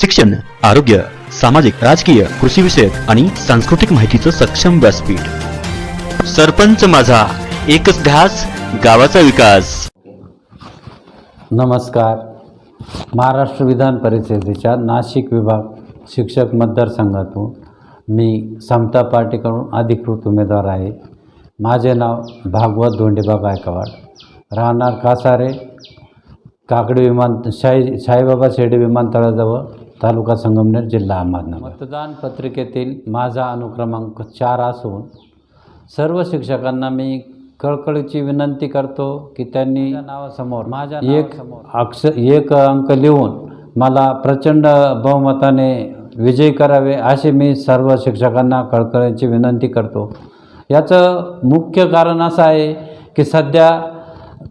शिक्षण आरोग्य सामाजिक राजकीय कृषी विषयक आणि सांस्कृतिक माहितीचं सक्षम व्यासपीठ. सरपंच माझा एकच ध्यास गावाचा विकास. नमस्कार. महाराष्ट्र विधान परिषदेच्या नाशिक विभाग शिक्षक मतदारसंघातून मी समता पार्टीकडून अधिकृत उमेदवार आहे. माझे नाव भागवत धोंडेबा गायकवाड. राहणार कासारे काकडी विमान शाही साईबाबा शेडे विमानतळाजवळ तालुका संगमनेर जिल्हा अहमदनगर. मतदान पत्रिकेतील माझा अनुक्रमांक चार असून सर्व शिक्षकांना मी कळकळीची विनंती करतो की त्यांनी नावासमोर माझ्या एक अक्ष एक अंक लिहून मला प्रचंड बहुमताने विजयी करावे असे मी सर्व शिक्षकांना कळकळीची विनंती करतो. याचं मुख्य कारण असं आहे की सध्या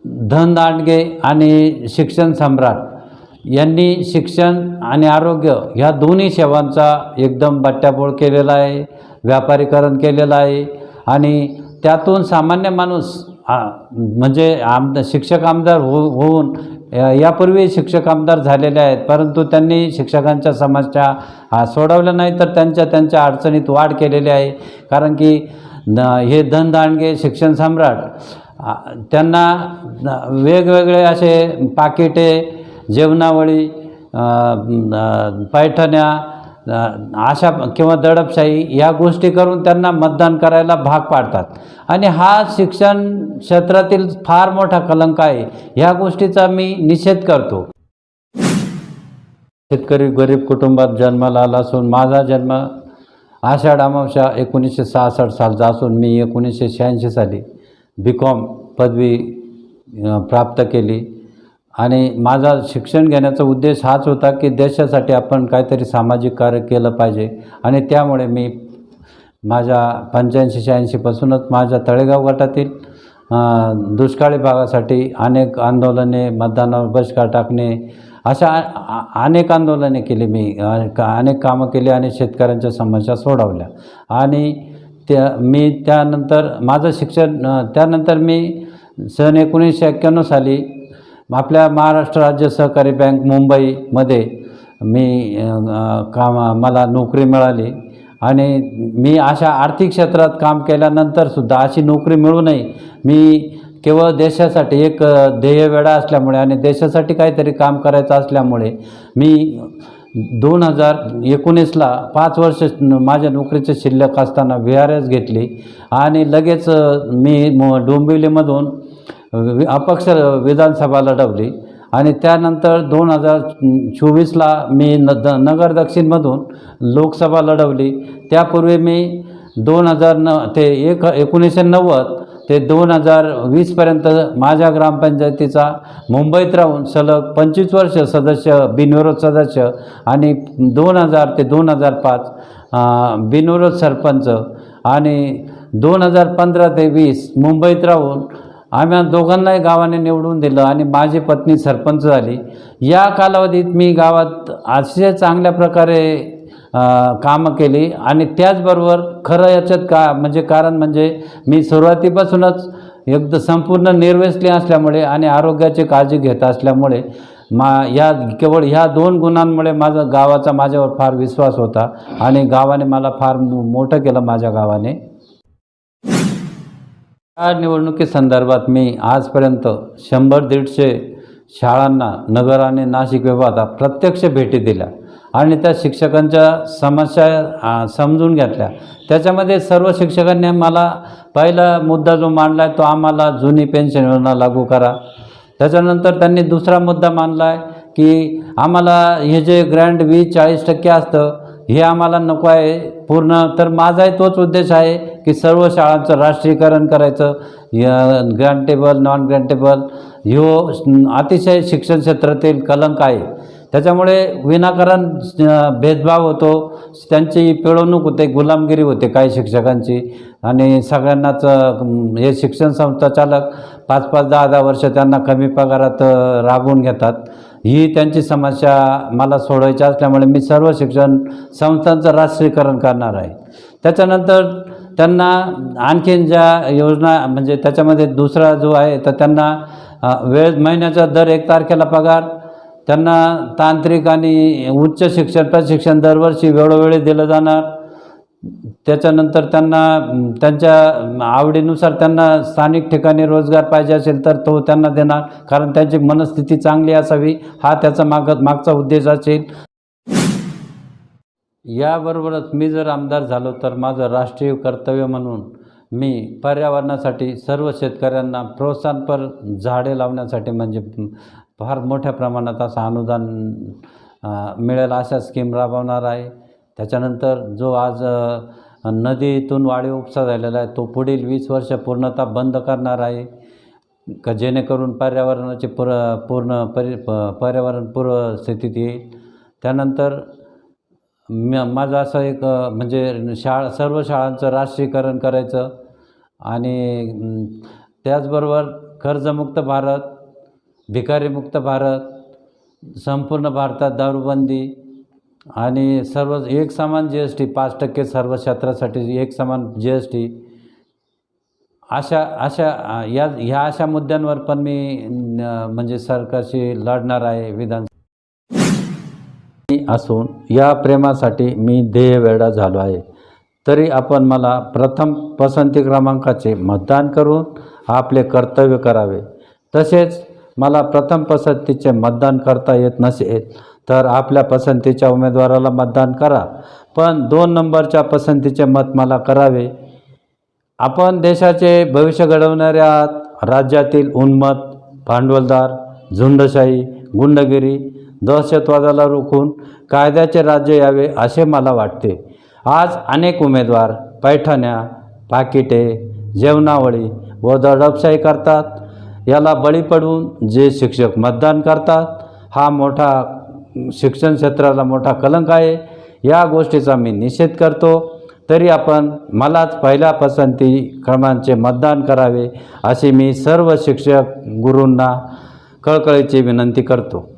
धन दांडगे आणि शिक्षण सम्राट यांनी शिक्षण आणि आरोग्य ह्या दोन्ही सेवांचा एकदम बट्ट्याबोळ केलेला आहे व्यापारीकरण केलेलं आहे आणि त्यातून सामान्य माणूस म्हणजे आम शिक्षक आमदार हो होऊन या- यापूर्वी शिक्षक आमदार झालेले आहेत परंतु त्यांनी शिक्षकांच्या समस्या सोडवल्या नाही तर त्यांच्या त्यांच्या अडचणीत वाढ केलेली आहे. कारण की न हे धनदांडगे शिक्षण सम्राट त्यांना वेगवेगळे असे पाकिटे जेवणावळी पैठण्या अशा किंवा दडपशाही या गोष्टी करून त्यांना मतदान करायला भाग पाडतात. आणि हा शिक्षण क्षेत्रातील फार मोठा कलंक आहे. ह्या गोष्टीचा मी निषेध करतो. शेतकरी गरीब कुटुंबात जन्माला आला असून माझा जन्म आषाढ अमावशा एकोणीसशे सहासष्ट सालचा असून मी एकोणीसशे शहाऐंशी साली बी कॉम पदवी प्राप्त केली. आणि माझा शिक्षण घेण्याचा उद्देश हाच होता की देशासाठी आपण काहीतरी सामाजिक कार्य केलं पाहिजे. आणि त्यामुळे मी माझ्या पंच्याऐंशी शहाऐंशीपासूनच माझ्या तळेगाव गटातील दुष्काळी भागासाठी अनेक आंदोलने मतदानावर बहिष्कार टाकणे अशा अनेक आंदोलने केली मी का- अनेक कामं केली आणि शेतकऱ्यांच्या समस्या सोडवल्या. आणि त्या मी त्यानंतर माझं शिक्षण त्यानंतर मी सन एकोणीसशे एक्क्याण्णव साली आपल्या महाराष्ट्र राज्य सहकारी बँक मुंबईमध्ये मी काम मला नोकरी मिळाली. आणि मी अशा आर्थिक क्षेत्रात काम केल्यानंतरसुद्धा अशी नोकरी मिळू नये मी केवळ देशासाठी एक ध्येय वेळा असल्यामुळे आणि देशासाठी काहीतरी काम करायचं असल्यामुळे मी दोन हजार एकोणीसला पाच वर्ष माझ्या नोकरीचे शिल्लक असताना व्ही आर एस घेतली. आणि लगेच मी डोंबिवलीमधून अपक्ष विधानसभा लढवली आणि त्यानंतर दोन हजार चोवीसला मी न द नगर दक्षिणमधून लोकसभा लढवली त्यापूर्वी मी दोन हजार न ते एक एकोणीसशे नव्वद ते दोन हजार वीसपर्यंत माझ्या ग्रामपंचायतीचा मुंबईत राहून सलग पंचवीस वर्ष सदस्य बिनविरोध सदस्य आणि दोन हजार ते दोन हजार पाच बिनविरोध सरपंच आणि दोन हजार पंधरा ते वीस मुंबईत राहून आम्ही दोघांनाही गावाने निवडून दिलं आणि माझी पत्नी सरपंच झाली. या कालावधीत मी गावात अतिशय चांगल्या प्रकारे कामं केली आणि त्याचबरोबर खरं याच्यात का म्हणजे कारण म्हणजे मी सुरुवातीपासूनच एकदम संपूर्ण निर्व्यसनी असल्यामुळे आणि आरोग्याची काळजी घेत असल्यामुळे मा या केवळ ह्या दोन गुणांमुळे माझा गावाचा माझ्यावर फार विश्वास होता आणि गावाने मला फार मोठं केलं माझ्या गावाने. या निवडणुकीसंदर्भात मी आजपर्यंत शंभर दीडशे शाळांना नगर आणि नाशिक विभागात प्रत्यक्ष भेटी दिल्या आणि त्या शिक्षकांच्या समस्या समजून घेतल्या. त्याच्यामध्ये सर्व शिक्षकांनी मला पहिला मुद्दा जो मांडला आहे तो आम्हाला जुनी पेन्शन योजना लागू करा. त्याच्यानंतर त्यांनी दुसरा मुद्दा मांडला आहे की आम्हाला हे जे ग्रँड वीज चाळीस टक्के असतं हे आम्हाला नको आहे. पूर्ण तर माझाही तोच उद्देश आहे की सर्व शाळांचं राष्ट्रीयकरण करायचं. ग्रँटेबल नॉन ग्रँटेबल ह्यो अतिशय शिक्षण क्षेत्रातील कलंक आहे. त्याच्यामुळे विनाकारण भेदभाव होतो. त्यांची पिळवणूक होते गुलामगिरी होते काही शिक्षकांची. आणि सगळ्यांनाच हे शिक्षण संस्था चालक पाच पाच दहा दहा वर्ष त्यांना कमी पगारात राबवून घेतात. ही त्यांची समस्या मला सोडवायची असल्यामुळे मी सर्व शिक्षण संस्थांचं राष्ट्रीयकरण करणार आहे. त्याच्यानंतर त्यांना आणखीन ज्या योजना म्हणजे त्याच्यामध्ये दुसरा जो आहे तर त्यांना वेळ महिन्याचा दर एक तारखेला पगार त्यांना तांत्रिक आणि उच्च शिक्षण प्रशिक्षण दरवर्षी वेळोवेळी दिलं जाणार त्याच्यानंतर त्यांना त्यांच्या आवडीनुसार त्यांना स्थानिक ठिकाणी रोजगार पाहिजे असेल तर तो त्यांना देणार कारण त्यांची मनस्थिती चांगली असावी हा त्याचा माग मागचा उद्देश असेल. याबरोबरच मी जर आमदार झालो तर माझं राष्ट्रीय कर्तव्य म्हणून मी पर्यावरणासाठी सर्व शेतकऱ्यांना प्रोत्साहनपर झाडे लावण्यासाठी म्हणजे फार मोठ्या प्रमाणात असं अनुदान मिळेल अशा स्कीम राबवणार आहे. त्याच्यानंतर जो आज नदीतून वाळी उपसा झालेला आहे. तो पुढील वीस वर्ष पूर्णतः बंद करणार आहे. का जेणेकरून पर्यावरणाची पुर पूर्ण परि प- पर्यावरण पूर्व स्थितीत येईल. त्यानंतर म माझं असं एक म्हणजे शाळा सर्व शाळांचं राष्ट्रीयकरण करायचं. आणि त्याचबरोबर कर्जमुक्त भारत भिकारीमुक्त भारत संपूर्ण भारतात दारूबंदी आणि सर्व एक समान जी एस टी पाच टक्के सर्व क्षेत्रासाठी एक समान जी एस टी अशा अशा या ह्या अशा मुद्द्यांवर पण मी म्हणजे सरकारशी लढणार आहे विधान असून या प्रेमासाठी मी ध्येयवेडा झालो आहे. तरी आपण मला प्रथम पसंती क्रमांकाचे मतदान करून आपले कर्तव्य करावे. तसेच मला प्रथम पसंतीचे मतदान करता येत नसेल तर आपल्या पसंतीच्या उमेदवाराला मतदान करा. पण दोन नंबरच्या पसंतीचे मत मला करावे. आपण देशाचे भविष्य घडवणारे आहात राज्यातील उन्मत भांडवलदार झुंडशाही गुंडगिरी दहशतवादाला रोखून कायद्याचे राज्य यावे असे मला वाटते. आज अनेक उमेदवार पैठण्या पाकिटे जेवणावळी व दडपशाही करतात. याला बळी पडून जे शिक्षक मतदान करतात हा मोठा शिक्षण क्षेत्राला मोठा कलंक आहे. या गोष्टीचा मी निषेध करतो. तरी आपण मलाच पहिल्या पसंती क्रमांचे मतदान करावे अशी मी सर्व शिक्षक गुरूंना कळकळीची विनंती करतो.